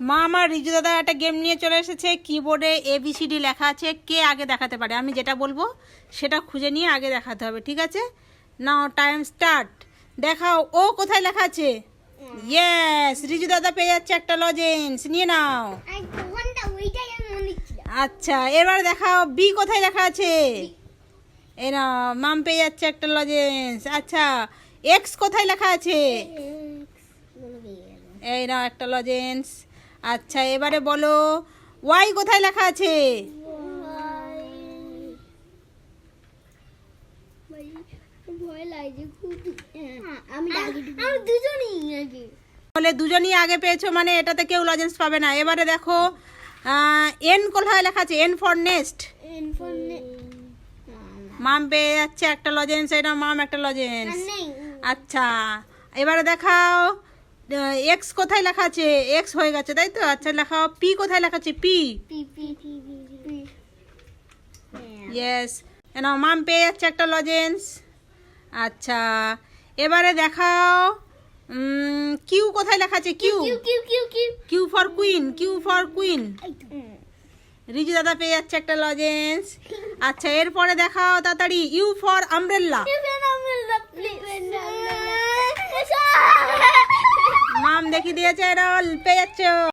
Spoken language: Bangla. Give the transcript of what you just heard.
মা আমার রিজু দাদা একটা গেম নিয়ে চলে এসেছে কিবোর্ডে এবিসিডি লেখা আছে কে আগে দেখাতে পারে? আমি যেটা বলব সেটা খুঁজে নিয়ে আগে দেখাতে হবে ঠিক আছে? নাও টাইম স্টার্ট দেখাও ও কোথায় লেখা আছে? ইয়েস রিজু দাদা পেয়ে যাচ্ছে একটা লজেন্স নিয়ে নাও। আচ্ছা এবার দেখাও বি কোথায় লেখা আছে? এই না মাম পেয়ে যাচ্ছে একটা লজেন্স আচ্ছা এক্স কোথায় লেখা আছে? এই নাও একটা লজেন্স আচ্ছা এবারে বলো ওয়াই কোথায় লেখা আছে? বলে দুজনই আগে পেয়েছ মানে এটাতে কেউ লজেন্স পাবে না। এবারে দেখো এন কোথায় লেখা আছে? এন ফর ইনফোনে মাম পেয়ে যাচ্ছে একটা লজেন্স এটা মাম একটা লজেন্স আচ্ছা এবারে দেখাও। এক্স কোথায় লেখা আছে? এক্স হয়ে গেছে তাই তো? আচ্ছা লেখাও পি কোথায় লেখা আছে? P P P P P yes N মাম পেয়ে যাচ্ছে একটা লজেন্স আচ্ছা এবারে দেখাও কিউ কোথায় লেখা আছে? Q Q Q Q Q Q for queen Q for queen Riju দাদা পেয়ে যাচ্ছে একটা লজেন্স আচ্ছা এরপরে দেখাও তাড়াতাড়ি ইউ ফর আমব্রেল্লা দেখিয়ে দিয়েছে রল পেয়ে